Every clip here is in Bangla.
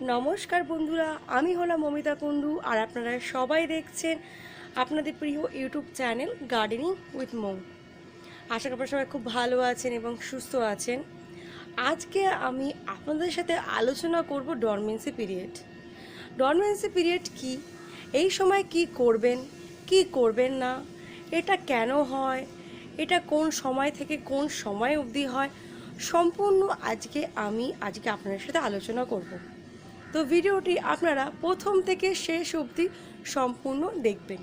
নমস্কার বন্ধুরা, আমি হলাম মমিতা কুণ্ডু আর আপনারা সবাই দেখছেন আপনাদের প্রিয় YouTube channel gardening with Mou. আশা করি সবাই খুব ভালো আছেন এবং সুস্থ আছেন। আজকে আমি আপনাদের সাথে আলোচনা করব ডরমেন্সি পিরিয়ড ডরমেন্সি পিরিয়ড কি? এই সময় কি করবেন? কি করবেন না? এটা কেন হয়? এটা কোন সময় থেকে কোন সময় অবধি হয়? সম্পূর্ণ আজকে আমি, আজকে আপনাদের সাথে আলোচনা করব। তো ভিডিওটি আপনারা প্রথম থেকে শেষ অবধি সম্পূর্ণ দেখবেন।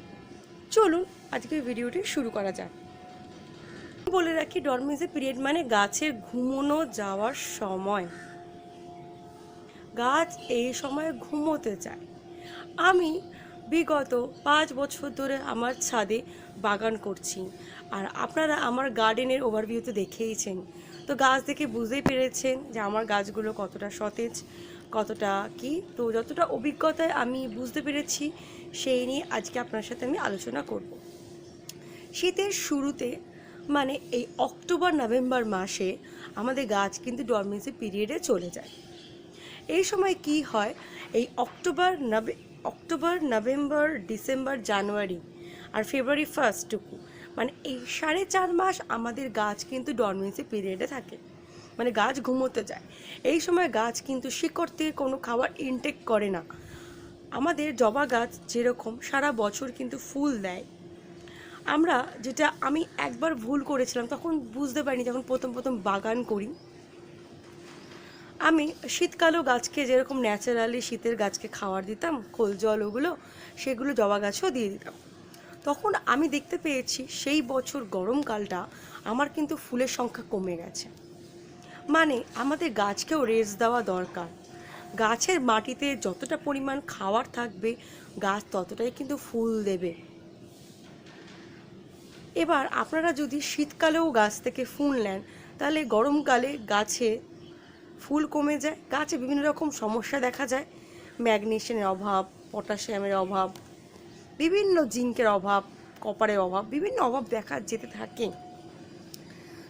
চলুন আজকে ভিডিওটি শুরু করা যাক। বলে রাখি ডরমেন্সি পিরিয়ড মানে গাছের ঘুমোনো যাওয়ার সময়। গাছ এই সময় ঘুমোতে চায়। আমি বিগত পাঁচ বছর ধরে আমার ছাদে বাগান করছি আর আপনারা আমার গার্ডেনের ওভারভিউতে দেখেইছেন। তো গাছ দেখে বুঝতেই পেরেছেন যে আমার গাছগুলো কতটা সতেজ কতটা কি? তো যতটা অভিজ্ঞতায় আমি বুঝতে পেরেছি, সেই নিয়ে আজকে আপনার সাথে আমি আলোচনা করব। শীতের শুরুতে মানে এই অক্টোবর, নভেম্বর মাসে আমাদের গাছ কিন্তু ডরমেন্সি পিরিয়ডে চলে যায়। এই সময় কি হয়? এই অক্টোবর, নভে, অক্টোবর, নভেম্বর, ডিসেম্বর, জানুয়ারি আর ফেব্রুয়ারি ফার্স্টটুকু মানে এই সাড়ে চার মাস আমাদের গাছ কিন্তু ডরমেন্সি পিরিয়ডে থাকে। মানে গাছ ঘুমোতে যায়। এই সময় গাছ কিন্তু শিকড় থেকে কোনো খাবার ইনটেক করে না। আমাদের জবা গাছ যেরকম সারা বছর কিন্তু ফুল দেয়। আমরা যেটা আমি একবার ভুল করেছিলাম, তখন বুঝতে পারিনি যখন প্রথম প্রথম বাগান করি। আমি শীতকালেও গাছকে যেরকম ন্যাচারালি শীতের গাছকে খাবার দিতাম, খোল জল ওগুলো, সেগুলো জবা গাছেও দিয়ে দিতাম। তখন আমি দেখতে পেয়েছি সেই বছর গরমকালটা আমার কিন্তু ফুলের সংখ্যা কমে গেছে। মানে আমাদের গাছকেও রেস্ট দেওয়া দরকার। গাছের মাটিতে যতটা পরিমাণ খাওয়ার থাকবে, গাছ ততটাই কিন্তু ফুল দেবে। এবার আপনারা যদি শীতকালেও গাছ থেকে ফুল নেন, তাহলে গরমকালে গাছে ফুল কমে যায়। গাছে বিভিন্ন রকম সমস্যা দেখা যায়। ম্যাগনেশিয়ামের অভাব, পটাশিয়ামের অভাব, বিভিন্ন জিঙ্কের অভাব, কপারের অভাব, বিভিন্ন অভাব দেখা যেতে থাকে।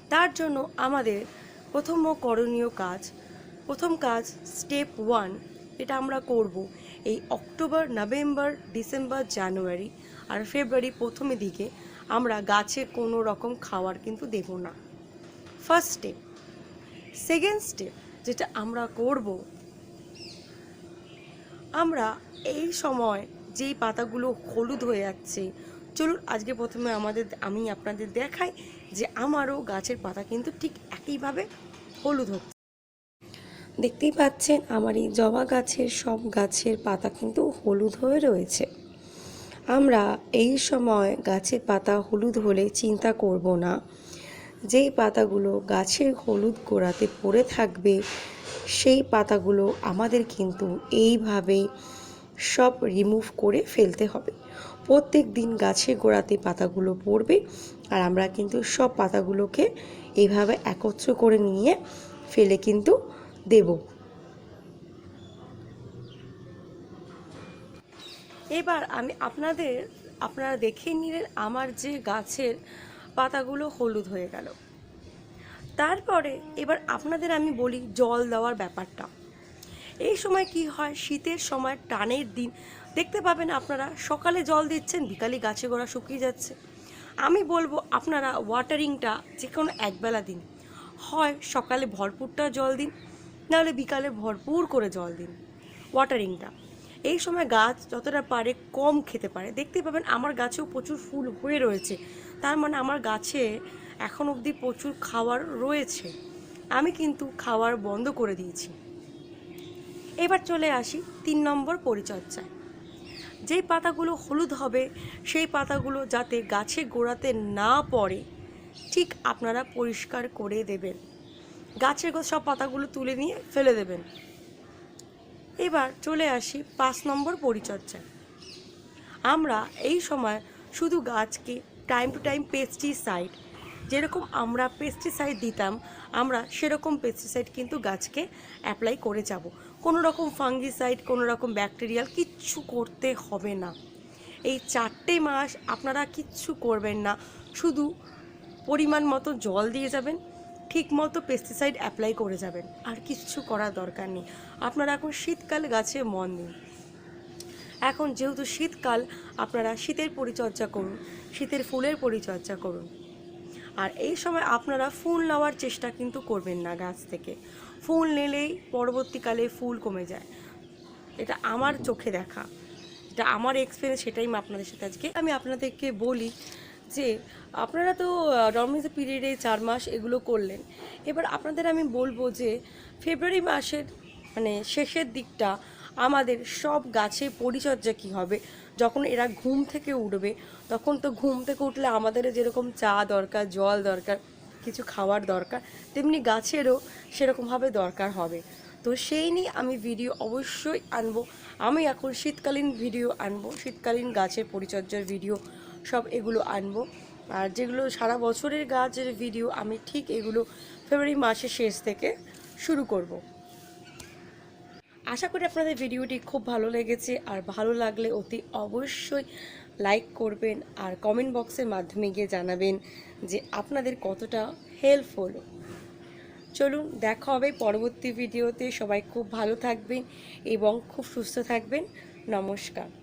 তার জন্য আমাদের প্রথম ও করণীয় কাজ, প্রথম কাজ স্টেপ ওয়ান এটা আমরা করব এই অক্টোবর, নভেম্বর, ডিসেম্বর, জানুয়ারি আর ফেব্রুয়ারি প্রথমে দিকে আমরা গাছে কোনো রকম খাবার কিন্তু দেব না। ফার্স্ট স্টেপ সেকেন্ড স্টেপ যেটা আমরা করব, আমরা এই সময় যেই পাতাগুলো হলুদ হয়ে যাচ্ছে চলুন আজকে প্রথমে আমাদের, আমি আপনাদের দেখাই যে আমারও গাছের পাতা কিন্তু ঠিক একইভাবে হলুদ হচ্ছে। দেখতেই পাচ্ছেন, আমার এই জবা গাছের সব গাছের পাতা কিন্তু হলুদ হয়ে রয়েছে। আমরা এই সময় গাছের পাতা হলুদ হলে চিন্তা করব না। যেই পাতাগুলো গাছের হলুদ গোড়াতে পড়ে থাকবে, সেই পাতাগুলো আমাদের কিন্তু এইভাবে সব রিমুভ করে ফেলতে হবে। প্রত্যেক দিন গাছের গোড়াতে পাতাগুলো পড়বে আর আমরা কিন্তু সব পাতাগুলোকে এইভাবে একত্র করে নিয়ে ফেলে কিন্তু দেব। এবার আমি আপনাদের, আপনারা দেখে নিলেন আমার যে গাছের পাতাগুলো হলুদ হয়ে গেল। তারপরে এবার আপনাদের আমি বলি জল দেওয়ার ব্যাপারটা। এই সময় কি হয়? শীতের সময় টানের দিন। দেখতে পাবেন আপনারা, সকালে জল দিচ্ছেন, বিকালে গাছে গোড়া শুকিয়ে যাচ্ছে। আমি বলব, আপনারা ওয়াটারিংটা যে কোনো একবেলা দিন। হয় সকালে ভরপুরটা জল দিন, নাহলে বিকালে ভরপুর করে জল দিন ওয়াটারিংটা এই সময় গাছ যতটা পারে কম খেতে পারে। দেখতে পাবেন, আমার গাছেও প্রচুর ফুল হয়ে রয়েছে। তার মানে আমার গাছে এখন অবধি প্রচুর খাবার রয়েছে। আমি কিন্তু খাওয়ার বন্ধ করে দিয়েছি। এবার চলে আসি তিন নম্বর পরিচর্যায়। যেই পাতাগুলো হলুদ হবে, সেই পাতাগুলো যাতে গাছে গোড়াতে না পড়ে, ঠিক আপনারা পরিষ্কার করে দেবেন। গাছের সব পাতাগুলো তুলে নিয়ে ফেলে দেবেন। এবার চলে আসি পাঁচ নম্বর পরিচর্যায়। আমরা এই সময় শুধু গাছকে টাইম টু টাইম পেস্টিসাইড যেরকম আমরা পেস্টিসাইড দিতাম, আমরা সেরকম পেস্টিসাইড কিন্তু গাছকে অ্যাপ্লাই করে যাব। কোনো রকম ফাঙ্গিসাইড কোনো রকম ব্যাকটেরিয়াল কিচ্ছু করতে হবে না। এই চারটে মাস আপনারা কিচ্ছু করবেন না। শুধু পরিমাণ মতো জল দিয়ে যাবেন ঠিকমতো পেস্টিসাইড অ্যাপ্লাই করে যাবেন। আর কিচ্ছু করার দরকার নেই। আপনারা এখন শীতকাল, গাছে মন দিন। এখন যেহেতু শীতকাল, আপনারা শীতের পরিচর্যা করুন, শীতের ফুলের পরিচর্যা করুন। আর এই সময় আপনারা ফুল নেওয়ার চেষ্টা কিন্তু করবেন না গাছ থেকে। ফুল নিলেই পরবর্তীকালে ফুল কমে যায়। এটা আমার চোখে দেখা। এটা আমার এক্সপিরিয়েন্স সেটাই আপনাদের সাথে আজকে আমি আপনাদেরকে বলি যে, আপনারা তো নর্মাল পিরিয়ডে চার মাস এগুলো করলেন। এবার আপনাদের আমি বলব যে ফেব্রুয়ারি মাসের মানে শেষের দিকটা আমাদের সব গাছে পরিচর্যা কী হবে যখন এরা ঘুম থেকে উঠবে, তখন তো ঘুম থেকে উঠলে আমাদের যেরকম চা দরকার, জল দরকার, কিছু খাওয়ার দরকার, তেমনি গাছেরও সেরকমভাবে দরকার হবে। তো সেই নিয়ে আমি ভিডিও অবশ্যই আনব। আমি এখন শীতকালীন ভিডিও আনব, শীতকালীন গাছের পরিচর্যার ভিডিও সব এগুলো আনব। আর যেগুলো সারা বছরের গাছের ভিডিও আমি ঠিক এগুলো ফেব্রুয়ারি মাসের শেষ থেকে শুরু করব। আশা করি আপনাদের ভিডিওটি খুব ভালো লেগেছে আর ভালো লাগলে অতি অবশ্যই লাইক করবেন আর কমেন্ট বক্সের মাধ্যমে গিয়ে জানাবেন যে আপনাদের কতটা হেল্পফুল। হলো চলুন, দেখা হবে পরবর্তী ভিডিওতে। সবাই খুব ভালো থাকবেন এবং খুব সুস্থ থাকবেন। নমস্কার।